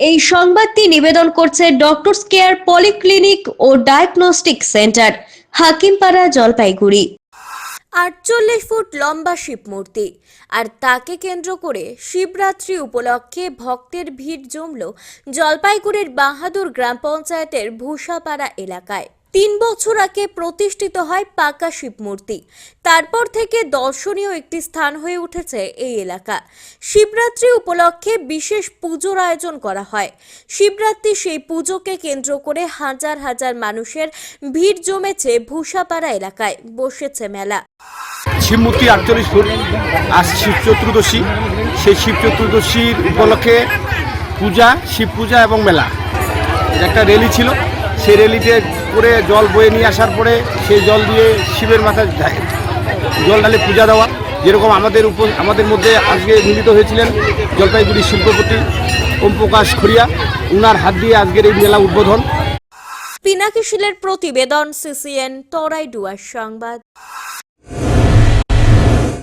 এই সংবাদটি নিবেদন করছে ডক্টরস কেয়ার পলিক্লিনিক ও ডায়াগনস্টিক সেন্টার হাকিমপাড়া, জলপাইগুড়ি। আটচল্লিশ ফুট লম্বা শিব মূর্তি আর তাকে কেন্দ্র করে শিবরাত্রি উপলক্ষে ভক্তের ভিড় জমল জলপাইগুড়ির বাহাদুর গ্রাম পঞ্চায়েতের ভূষাপাড়া এলাকায়। তিন বছর আগে প্রতিষ্ঠিত হয় পাকা শিব মূর্তি তারপর থেকে দর্শনীয় একটি স্থান হয়ে উঠেছে এই এলাকা। শিবরাত্রি উপলক্ষে বিশেষ পুজোর আয়োজন করা হয়। শিবরাত্রি সেই পুজোকে কেন্দ্র করে হাজার হাজার মানুষের ভিড় জমেছে ভূষাপাড়া এলাকায়, বসেছে মেলা। শিবমূর্তি আটচল্লিশ ফুট আজ শিব চতুর্দশী। সেই শিব চতুর্দশীর উপলক্ষে পূজা, শিব পূজা এবং মেলা। একটা র্যালি ছিল। সেই র্যালিতে করে জল বয়ে নিয়ে আসার পরে সেই জল দিয়ে শিবের মাথায় জল ঢালে পূজা দেওয়া, যেরকম আমাদের উপ আমাদের মধ্যে আজকে মিলিত হয়েছিলেন জলপাইগুড়ি শিল্পপতি ওম প্রকাশ খড়িয়া। উনার হাত দিয়ে আজকের এই মেলা উদ্বোধন। পিনাকিশিলের প্রতিবেদন, সিসিএন, তরাই ডুয়ার সংবাদ।